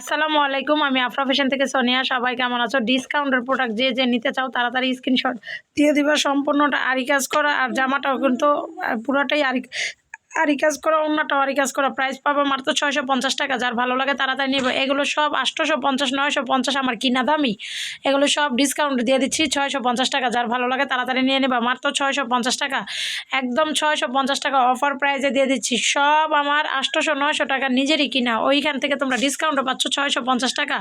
আসসালামু আলাইকুম, আমি আফরা ফ্যাশন থেকে সোনিয়া। সবাই কেমন আছো? ডিসকাউন্টের প্রোডাক্ট যে যে নিতে চাও তাড়াতাড়ি স্ক্রিনশট দিয়ে দিবা। সম্পূর্ণটা আরি কাজ করা আর জামাটাও কিন্তু পুরোটাই আরি আরি কাজ করা অন্যটাও, আরি কাজ করা প্রাইস পাবো মাত্র ছয়শো পঞ্চাশ টাকা। যার ভালো লাগে তাড়াতাড়ি নিবে। এগুলো সব আটশোশো পঞ্চাশ নয়শো পঞ্চাশ আমার কিনা দামি। এগুলো সব ডিসকাউন্ট দিয়ে দিচ্ছি ছয়শো পঞ্চাশ টাকা। যার ভালো লাগে তাড়াতাড়ি নিয়ে নেবা। মাত্র ছয়শো পঞ্চাশ টাকা। একদম ছয়শো পঞ্চাশ টাকা অফার প্রাইজে দিয়ে দিচ্ছি। সব আমার আটশোশো, নয়শো টাকা নিজেরই কিনা। ওইখান থেকে তোমরা ডিসকাউন্টও পাচ্ছ ছয়শো পঞ্চাশ টাকা।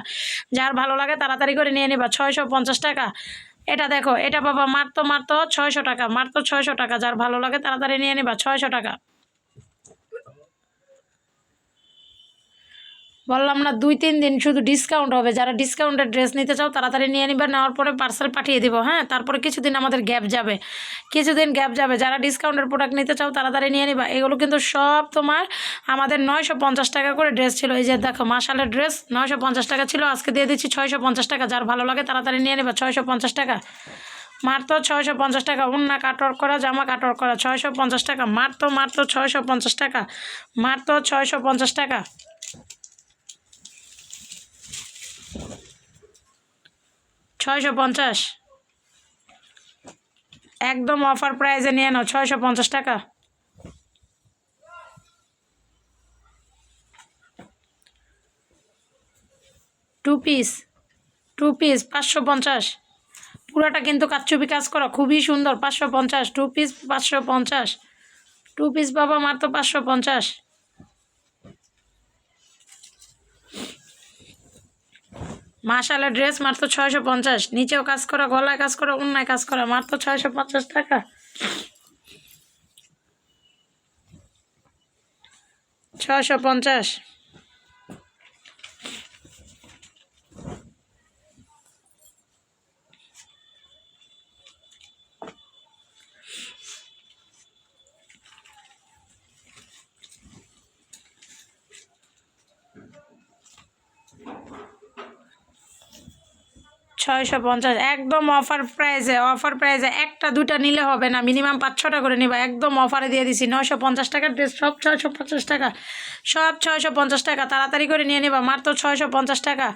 যার ভালো লাগে তাড়াতাড়ি করে নিয়ে নেবা ছয়শো পঞ্চাশ টাকা। এটা দেখো, এটা বাবা মাত্র মাত্র ছয়শো টাকা। মাত্র ছয়শো টাকা। যার ভালো লাগে তাড়াতাড়ি নিয়ে নেবা ছয়শো টাকা। বললাম না, দুই, তিন দিন শুধু ডিসকাউন্ট হবে। যারা ডিসকাউন্টের ড্রেস নিতে চাও, তাড়াতাড়ি নিয়ে নিবে, নেওয়ার পরে পার্সেল পাঠিয়ে দিব হ্যাঁ? তারপরে কিছুদিন আমাদের গ্যাপ যাবে। কিছুদিন গ্যাপ যাবে। যারা ডিসকাউন্টের প্রোডাক্ট নিতে চাও, তাড়াতাড়ি নিয়ে নিবা। এগুলো কিন্তু সব তোমার আমাদের নয়শো পঞ্চাশ টাকা করে ড্রেস ছিল। এই যে দেখো মাসালের ড্রেস নয়শো পঞ্চাশ টাকা ছিল। আজকে দিয়ে দিচ্ছি ছয়শো পঞ্চাশ টাকা। যার ভালো লাগে, তাড়াতাড়ি নিয়ে নেবা। ছয়শো পঞ্চাশ টাকা। মাত্র ছয়শো পঞ্চাশ টাকা। উন্না কাটর করা, জামা কাটর করা, ছয়শো পঞ্চাশ টাকা। মাত্র মাত্র ছয়শো পঞ্চাশ টাকা। মাত্র ছয়শো পঞ্চাশ টাকা। ছয়শো পঞ্চাশ। একদম অফার প্রাইজে নিয়ে নাও, ছয়শো পঞ্চাশ টাকা। টু পিস টু পিস পাঁচশো পঞ্চাশ। পুরাটা কিন্তু কাচ্চুপি কাজ করা, খুবই সুন্দর, পাঁচশো পঞ্চাশ। টু পিস পাঁচশো পঞ্চাশ। টু পিস বাবা মাত্র পাঁচশো পঞ্চাশ। মাশালা ড্রেস মাত্র ছয়শো পঞ্চাশ, নিচেও কাজ করা, গলায় কাজ করা অন্যায় কাজ করা মাত্র ছয়শো পঞ্চাশ টাকা। ছয়শো পঞ্চাশ। ছয়শো পঞ্চাশ, একদম অফার প্রাইসে অফার প্রাইসে একটা দুটা নিলে হবে না। মিনিমাম পাঁচ ছটা করে নিবা, একদম অফারে দিয়ে দিছি। নয়শো পঞ্চাশ টাকার ড্রেস সব ছয়শো পঞ্চাশ টাকা, সব ছয়শো পঞ্চাশ টাকা। তাড়াতাড়ি করে নিয়ে নিবা, মাত্র ছয়শো পঞ্চাশ টাকা।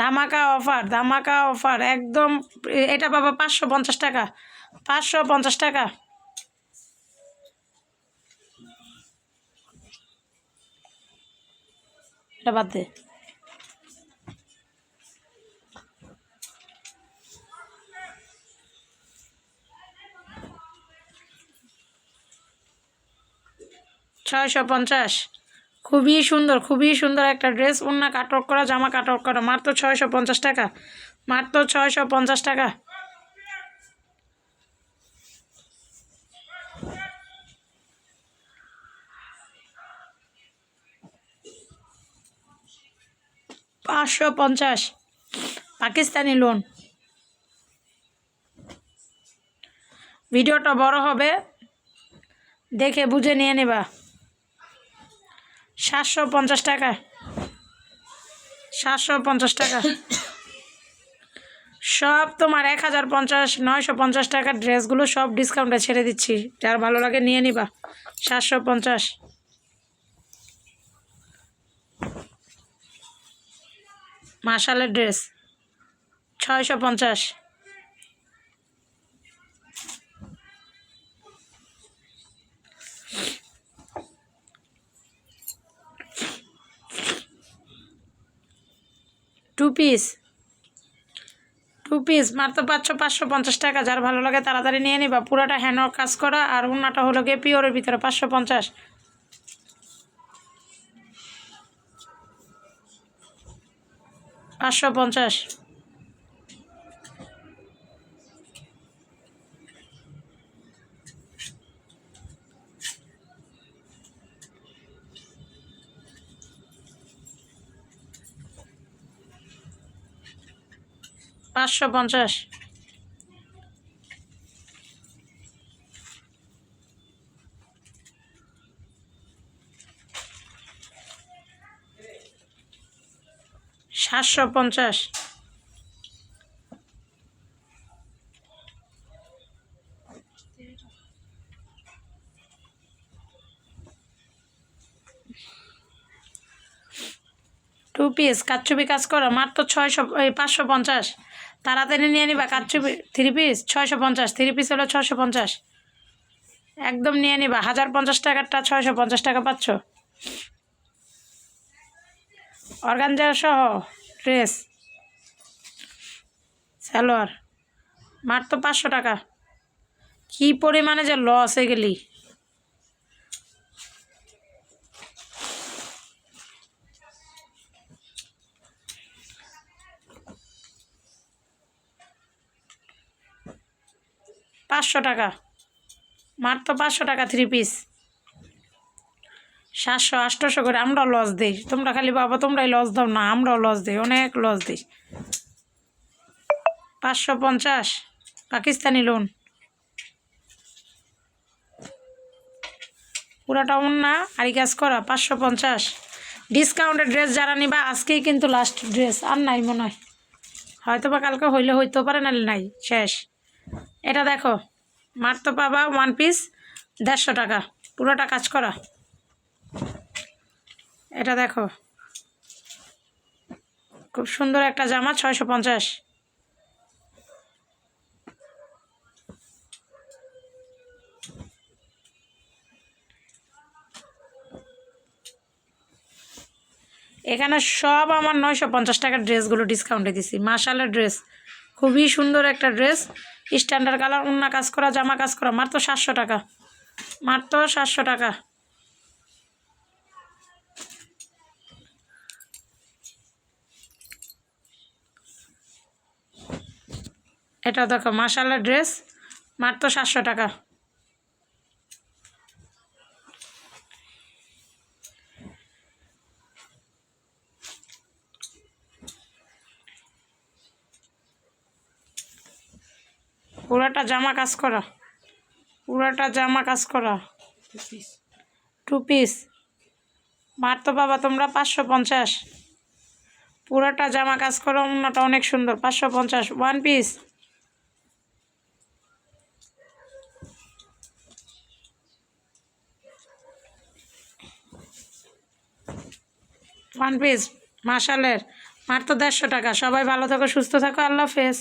ধামাকা অফার ধামাকা অফার একদম, এটা পাবা পাঁচশো পঞ্চাশ টাকা, পাঁচশো পঞ্চাশ টাকা। এটা বাদ দে। ছয়শো পঞ্চাশ। খুবই সুন্দর খুবই সুন্দর একটা ড্রেস। অন্য কাটক করা, জামা কাটক করা। মাত্র ছয়শো পঞ্চাশ টাকা। মাত্র ছয়শো পঞ্চাশ টাকা। পাঁচশো পঞ্চাশ। পাকিস্তানি লোন। ভিডিওটা বড় হবে। দেখে বুঝে নিয়ে নেবা। সাতশো পঞ্চাশ টাকা। সাতশো পঞ্চাশ টাকা। সব তোমার এক হাজার পঞ্চাশ, নয়শো পঞ্চাশ টাকার ড্রেসগুলো সব ডিসকাউন্টে ছেড়ে দিচ্ছি। যার ভালো লাগে নিয়ে নিবা। সাতশো পঞ্চাশ। মাসালের ড্রেস, ছয়শো পঞ্চাশ। টু পিস টু পিস মাত্র পাঁচশো পাঁচশো পঞ্চাশ টাকা। যার ভালো লাগে তাড়াতাড়ি নিয়ে নিবা। পুরোটা হ্যান্ড কাজ করা আর অন্যটা হলো গিয়ে পিওরের ভিতরে, পাঁচশো পঞ্চাশ। পাঁচশো পঞ্চাশ। পাঁচশো পঞ্চাশ। সাতশো পঞ্চাশ। টু পিস কাচ্চুপি কাজ করা মাত্র ছয়শো এই পাঁচশো পঞ্চাশ। তাড়াতাড়ি নিয়ে নিবা কাচ্চুপি থ্রি পিস। ছয়শো পঞ্চাশ থ্রি পিস হলো ছয়শো পঞ্চাশ। একদম নিয়ে নিবা হাজার পঞ্চাশ টাকারটা ছয়শো পঞ্চাশ টাকা পাচ্ছ। অর্গানজা সহ ড্রেস সালোয়ার তো পাঁচশো টাকা। কী পরিমাণে যে লস হয়ে পাঁচশো টাকা। মাত্র পাঁচশো টাকা থ্রি পিস সাতশো আটশোশো করে আমরাও লস দিই। তোমরা খালি বাবা তোমরাই লস দাও না, আমরাও লস দিই, অনেক লস দিই। পাঁচশো পঞ্চাশ, পাকিস্তানি লোন পুরাটা না, আরি কাজ করা, পাঁচশো পঞ্চাশ। ডিসকাউন্টের ড্রেস যারা নিবা, আজকেই কিন্তু লাস্ট ড্রেস আর নাই মনে হয়। হয়তো বা কালকে হইলে হইতেও পারে, নাহলে নাই, শেষ। এটা দেখো মাত্র পাবা ওয়ান পিস দেড়শো টাকা। পুরোটা কাজ করা। এটা দেখো, খুব সুন্দর একটা জামা, ছয়শো পঞ্চাশ। এখানে সব আমার নয়শো পঞ্চাশ টাকার ড্রেসগুলো ডিসকাউন্টে দিছি। মাশালের ড্রেস খুবই সুন্দর একটা ড্রেস স্ট্যান্ডার্ড কালার অন্য কাজ করা, জামা কাজ করা। মাত্র সাতশো টাকা। মাত্র সাতশো টাকা। এটা দেখো মার্শাল ড্রেস। মাত্র সাতশো টাকা। পুরাটা জামা কাজ করা। পুরাটা জামা কাজ করা। টু পিস মারতো বাবা, তোমরা পাঁচশো পঞ্চাশ। পুরাটা জামা কাজ করো অন্যটা অনেক সুন্দর, পাঁচশো পঞ্চাশ। ওয়ান পিস ওয়ান পিস মাসালের মাত্র দেড়শো টাকা। সবাই ভালো থাকো, সুস্থ থাকো, আল্লাহ হাফেজ।